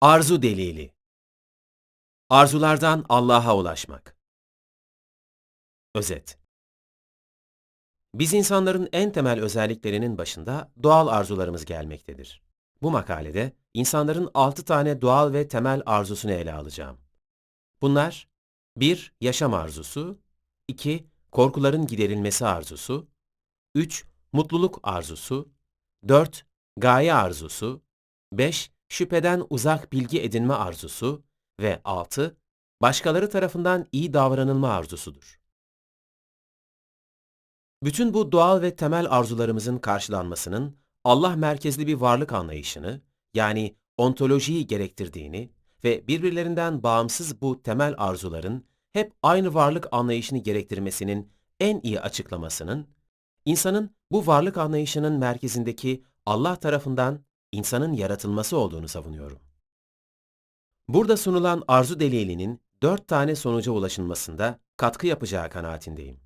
Arzu delili Arzulardan Allah'a ulaşmak Özet Biz insanların en temel özelliklerinin başında doğal arzularımız gelmektedir. Bu makalede insanların 6 tane doğal ve temel arzusunu ele alacağım. Bunlar 1. Yaşam arzusu 2. Korkuların giderilmesi arzusu 3. Mutluluk arzusu 4. Gaye arzusu 5. Şüpheden uzak bilgi edinme arzusu ve 6. Başkaları tarafından iyi davranılma arzusudur. Bütün bu doğal ve temel arzularımızın karşılanmasının Allah merkezli bir varlık anlayışını, yani ontolojiyi gerektirdiğini ve birbirlerinden bağımsız bu temel arzuların hep aynı varlık anlayışını gerektirmesinin en iyi açıklamasının, insanın bu varlık anlayışının merkezindeki Allah tarafından insanın yaratılması olduğunu savunuyorum. Burada sunulan arzu delilinin dört tane sonuca ulaşılmasında katkı yapacağı kanaatindeyim.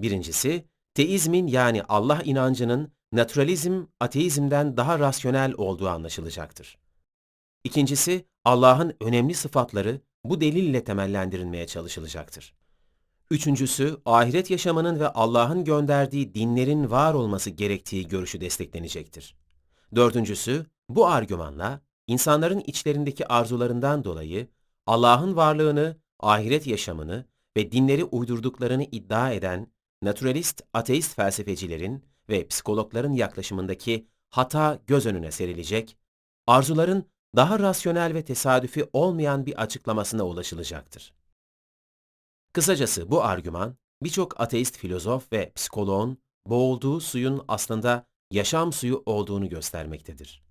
Birincisi, teizmin yani Allah inancının naturalizm, ateizmden daha rasyonel olduğu anlaşılacaktır. İkincisi, Allah'ın önemli sıfatları bu delille temellendirilmeye çalışılacaktır. Üçüncüsü, ahiret yaşamının ve Allah'ın gönderdiği dinlerin var olması gerektiği görüşü desteklenecektir. Dördüncüsü, bu argümanla insanların içlerindeki arzularından dolayı Allah'ın varlığını, ahiret yaşamını ve dinleri uydurduklarını iddia eden naturalist, ateist felsefecilerin ve psikologların yaklaşımındaki hata göz önüne serilecek, arzuların daha rasyonel ve tesadüfi olmayan bir açıklamasına ulaşılacaktır. Kısacası bu argüman, birçok ateist filozof ve psikoloğun boğulduğu suyun aslında yaşam suyu olduğunu göstermektedir.